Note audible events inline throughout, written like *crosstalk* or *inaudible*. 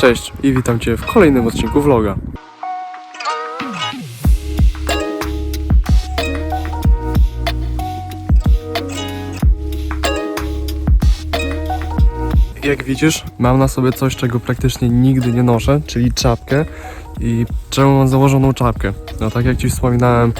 Cześć i witam Cię w kolejnym odcinku vloga. Jak widzisz, mam na sobie coś, czego praktycznie nigdy nie noszę, czyli czapkę. I czemu mam założoną czapkę? No tak jak Ci wspominałem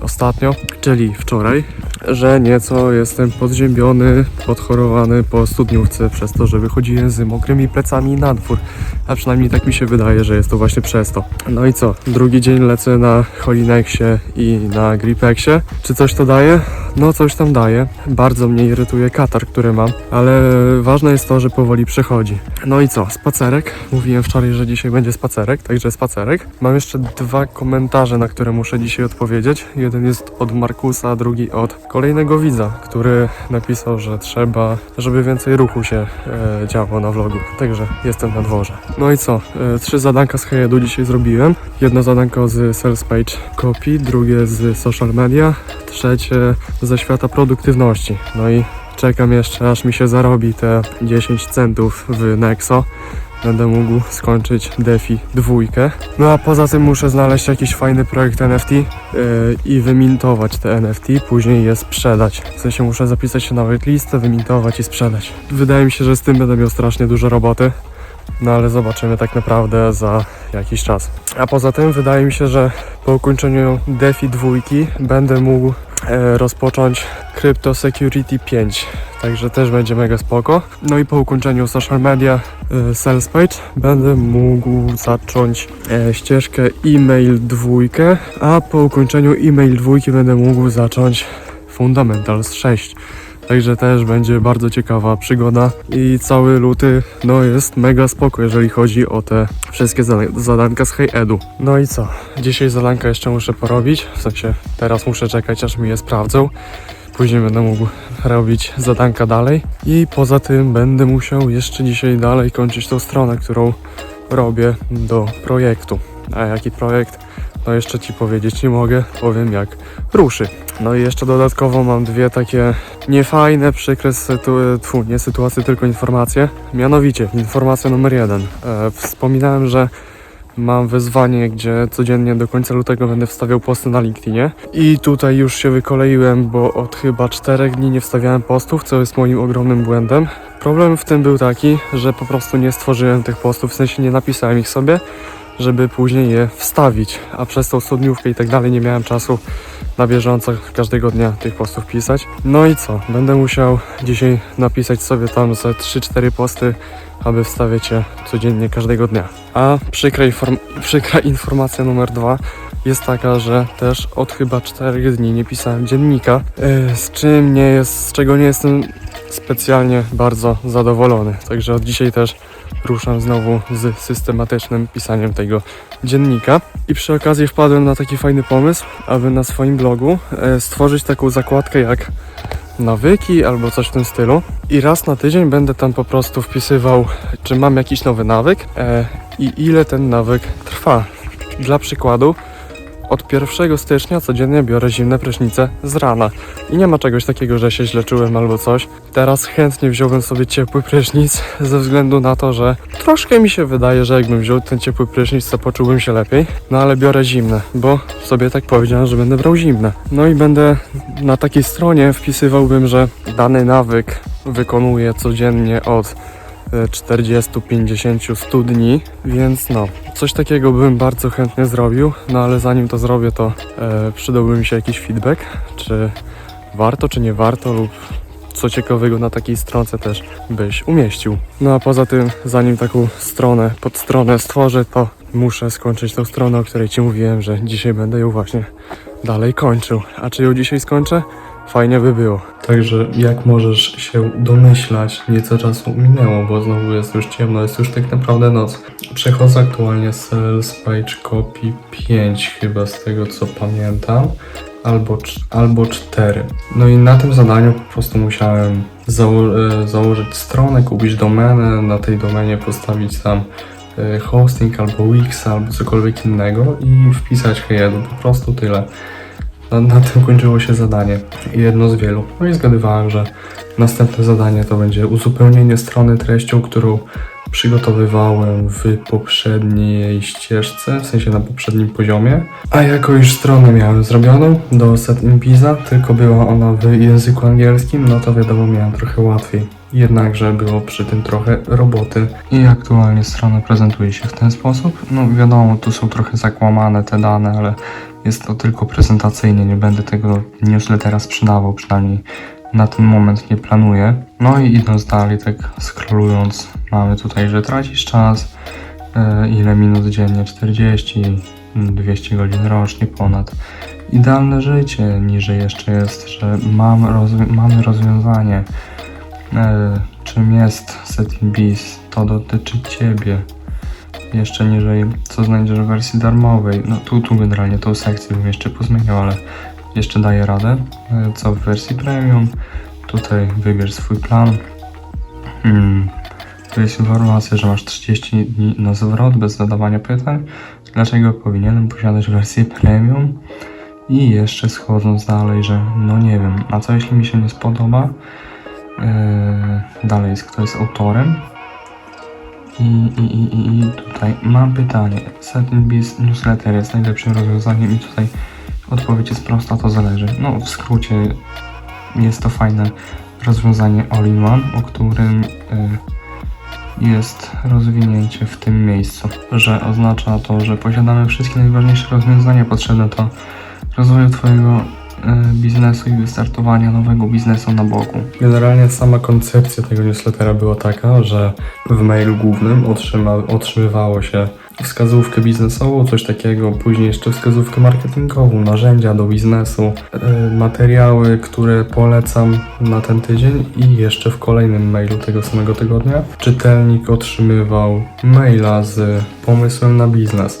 ostatnio, czyli wczoraj, że nieco jestem podziębiony, podchorowany po studniówce przez to, że wychodziłem z mokrymi plecami na dwór. A przynajmniej tak mi się wydaje, że jest to właśnie przez to. No i co? Drugi dzień lecę na Holinexie i na Gripexie. Czy coś to daje? No coś tam daje. Bardzo mnie irytuje katar, który mam, ale ważne jest to, że powoli przechodzi. No i co? Spacerek. Mówiłem wczoraj, że dzisiaj będzie spacerek, także spacerek. Mam jeszcze dwa komentarze, na które muszę dzisiaj odpowiedzieć. Jeden jest od Markusa, drugi od kolejnego widza, który napisał, że trzeba, żeby więcej ruchu się e, działo na vlogu. Także jestem na dworze. No i co? E, trzy zadanka z Hejedu dzisiaj zrobiłem. Jedno zadanko z Sales Page Copy, drugie z Social Media, trzecie ze świata produktywności. No i czekam jeszcze, aż mi się zarobi te 10 centów w Nexo. Będę mógł skończyć Defi dwójkę. No a poza tym muszę znaleźć jakiś fajny projekt NFT yy, i wymintować te NFT, później je sprzedać. W sensie muszę zapisać się na waitlistę, wymintować i sprzedać. Wydaje mi się, że z tym będę miał strasznie dużo roboty. No ale zobaczymy tak naprawdę za jakiś czas. A poza tym wydaje mi się, że po ukończeniu DeFi dwójki będę mógł e, rozpocząć Crypto Security 5. Także też będzie mega spoko. No i po ukończeniu social media e, sales page będę mógł zacząć e, ścieżkę e-mail dwójkę, a po ukończeniu e-mail dwójki będę mógł zacząć Fundamentals 6. Także też będzie bardzo ciekawa przygoda i cały luty no jest mega spoko, jeżeli chodzi o te wszystkie zada- zadanka z Hey Edu. No i co? Dzisiaj zadanka jeszcze muszę porobić, w sensie teraz muszę czekać aż mi je sprawdzą. Później będę mógł robić zadanka dalej i poza tym będę musiał jeszcze dzisiaj dalej kończyć tą stronę, którą robię do projektu. A jaki projekt? No jeszcze Ci powiedzieć nie mogę, powiem jak ruszy. No i jeszcze dodatkowo mam dwie takie niefajne, przykre sytu- tfu, nie sytuacje, tylko informacje. Mianowicie, informacja numer jeden. E, wspominałem, że mam wyzwanie, gdzie codziennie do końca lutego będę wstawiał posty na LinkedInie. I tutaj już się wykoleiłem, bo od chyba czterech dni nie wstawiałem postów, co jest moim ogromnym błędem. Problem w tym był taki, że po prostu nie stworzyłem tych postów, w sensie nie napisałem ich sobie, żeby później je wstawić, a przez tą studniówkę i tak dalej nie miałem czasu na bieżąco każdego dnia tych postów pisać. No i co? Będę musiał dzisiaj napisać sobie tam ze 3-4 posty, aby wstawiać je codziennie każdego dnia. A przykra, przykra informacja numer dwa jest taka, że też od chyba 4 dni nie pisałem dziennika, yy, z czym nie jest, z czego nie jestem specjalnie bardzo zadowolony. Także od dzisiaj też ruszam znowu z systematycznym pisaniem tego dziennika. I przy okazji wpadłem na taki fajny pomysł, aby na swoim blogu e, stworzyć taką zakładkę jak nawyki albo coś w tym stylu. I raz na tydzień będę tam po prostu wpisywał, czy mam jakiś nowy nawyk e, i ile ten nawyk trwa. Dla przykładu, od 1 stycznia codziennie biorę zimne prysznice z rana. I nie ma czegoś takiego, że się źle czułem albo coś. Teraz chętnie wziąłbym sobie ciepły prysznic *laughs* ze względu na to, że troszkę mi się wydaje, że jakbym wziął ten ciepły prysznic, to poczułbym się lepiej. No ale biorę zimne, bo sobie tak powiedziałem, że będę brał zimne. No i będę na takiej stronie wpisywałbym, że dany nawyk wykonuję codziennie od 40, 50, 100 dni, więc no, coś takiego bym bardzo chętnie zrobił, no ale zanim to zrobię, to e, przydałby mi się jakiś feedback, czy warto, czy nie warto, lub co ciekawego na takiej stronce też byś umieścił. No a poza tym, zanim taką stronę, podstronę stworzę, to muszę skończyć tą stronę, o której Ci mówiłem, że dzisiaj będę ją właśnie dalej kończył. A czy ją dzisiaj skończę? Fajnie by było. Także jak możesz się domyślać, nieco czasu minęło, bo znowu jest już ciemno, jest już tak naprawdę noc. Przechodzę aktualnie Sales Page Copy 5 chyba z tego co pamiętam, albo, albo 4. No i na tym zadaniu po prostu musiałem zało- e, założyć stronę, kupić domenę, na tej domenie postawić tam e, hosting albo Wix albo cokolwiek innego i wpisać hejedu, po prostu tyle. Na, na tym kończyło się zadanie. Jedno z wielu. No i zgadywałem, że następne zadanie to będzie uzupełnienie strony treścią, którą przygotowywałem w poprzedniej ścieżce, w sensie na poprzednim poziomie. A jako już stronę miałem zrobioną do Set Pisa, tylko była ona w języku angielskim, no to wiadomo miałem trochę łatwiej. Jednakże było przy tym trochę roboty. I aktualnie strona prezentuje się w ten sposób. No wiadomo, tu są trochę zakłamane te dane, ale jest to tylko prezentacyjnie, nie będę tego newslettera sprzedawał, przynajmniej na ten moment nie planuję. No i idąc dalej, tak scrollując, mamy tutaj, że tracisz czas, e, ile minut dziennie, 40, 200 godzin rocznie ponad. Idealne życie, niżej jeszcze jest, że mam rozwi- mamy rozwiązanie, e, czym jest Setting Bees, to dotyczy Ciebie. Jeszcze niżej, co znajdziesz w wersji darmowej. No tu, tu generalnie tą sekcję bym jeszcze pozmieniał, ale jeszcze daję radę. E, Co w wersji premium. Tutaj wybierz swój plan. Hmm. Tu jest informacja, że masz 30 dni na zwrot bez zadawania pytań. Dlaczego powinienem posiadać wersję premium? I jeszcze schodząc dalej, że no nie wiem, a co jeśli mi się nie spodoba? Eee, dalej jest kto jest autorem. I, i, i, I tutaj mam pytanie. Setting Beast Newsletter jest najlepszym rozwiązaniem i tutaj odpowiedź jest prosta, to zależy. No w skrócie jest to fajne rozwiązanie all-in-one, o którym y, jest rozwinięcie w tym miejscu, że oznacza to, że posiadamy wszystkie najważniejsze rozwiązania potrzebne do rozwoju Twojego biznesu i wystartowania nowego biznesu na boku. Generalnie sama koncepcja tego newslettera była taka, że w mailu głównym otrzyma, otrzymywało się wskazówkę biznesową, coś takiego, później jeszcze wskazówkę marketingową, narzędzia do biznesu, y, materiały, które polecam na ten tydzień i jeszcze w kolejnym mailu tego samego tygodnia czytelnik otrzymywał maila z pomysłem na biznes.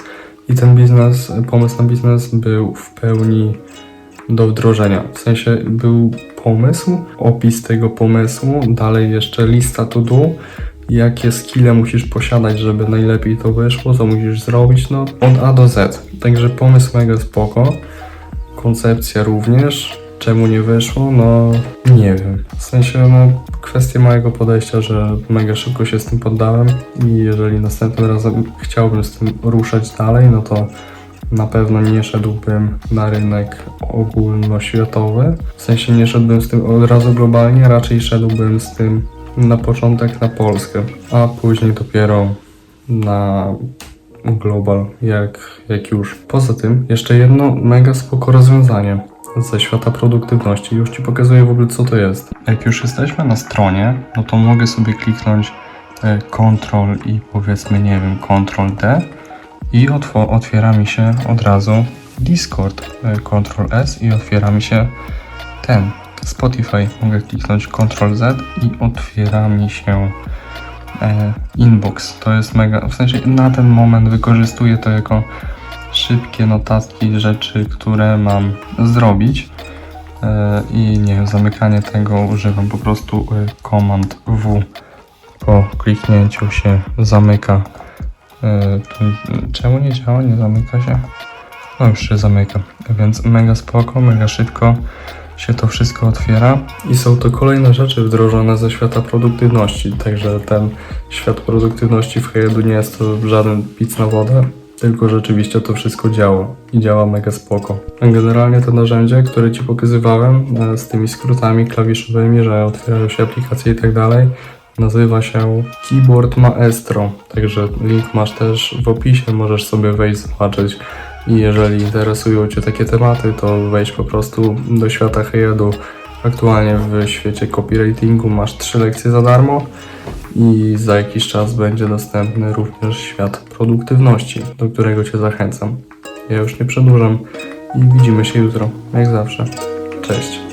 I ten biznes, pomysł na biznes był w pełni do wdrożenia. W sensie był pomysł, opis tego pomysłu, dalej jeszcze lista to do, jakie skille musisz posiadać, żeby najlepiej to wyszło, co musisz zrobić, no od A do Z. Także pomysł mega spoko, koncepcja również. Czemu nie wyszło? No nie wiem. W sensie no kwestia mojego podejścia, że mega szybko się z tym poddałem i jeżeli następnym razem chciałbym z tym ruszać dalej, no to na pewno nie szedłbym na rynek ogólnoświatowy. W sensie nie szedłbym z tym od razu globalnie, raczej szedłbym z tym na początek na Polskę, a później dopiero na global, jak, jak już. Poza tym, jeszcze jedno mega spoko rozwiązanie ze świata produktywności. Już Ci pokazuję w ogóle, co to jest. Jak już jesteśmy na stronie, no to mogę sobie kliknąć e, Ctrl i powiedzmy, nie wiem, Ctrl D i otwiera mi się od razu Discord. E, Ctrl S i otwiera mi się ten Spotify. Mogę kliknąć Ctrl Z i otwiera mi się e, inbox. To jest mega, w sensie na ten moment wykorzystuję to jako szybkie notatki rzeczy, które mam zrobić. E, I nie wiem, zamykanie tego używam po prostu e, Command W. Po kliknięciu się zamyka. E, czemu nie działa? Nie zamyka się? No już się zamyka. Więc mega spoko, mega szybko się to wszystko otwiera. I są to kolejne rzeczy wdrożone ze świata produktywności, także ten świat produktywności w Hejedu nie jest to żaden pic na wodę, tylko rzeczywiście to wszystko działa i działa mega spoko. Generalnie to narzędzie, które Ci pokazywałem e, z tymi skrótami klawiszowymi, że otwierają się aplikacje i tak dalej, nazywa się Keyboard Maestro, także link masz też w opisie, możesz sobie wejść zobaczyć. I jeżeli interesują Cię takie tematy, to wejdź po prostu do świata Hejedu. Aktualnie w świecie copywritingu masz trzy lekcje za darmo i za jakiś czas będzie dostępny również świat produktywności, do którego Cię zachęcam. Ja już nie przedłużam i widzimy się jutro, jak zawsze. Cześć.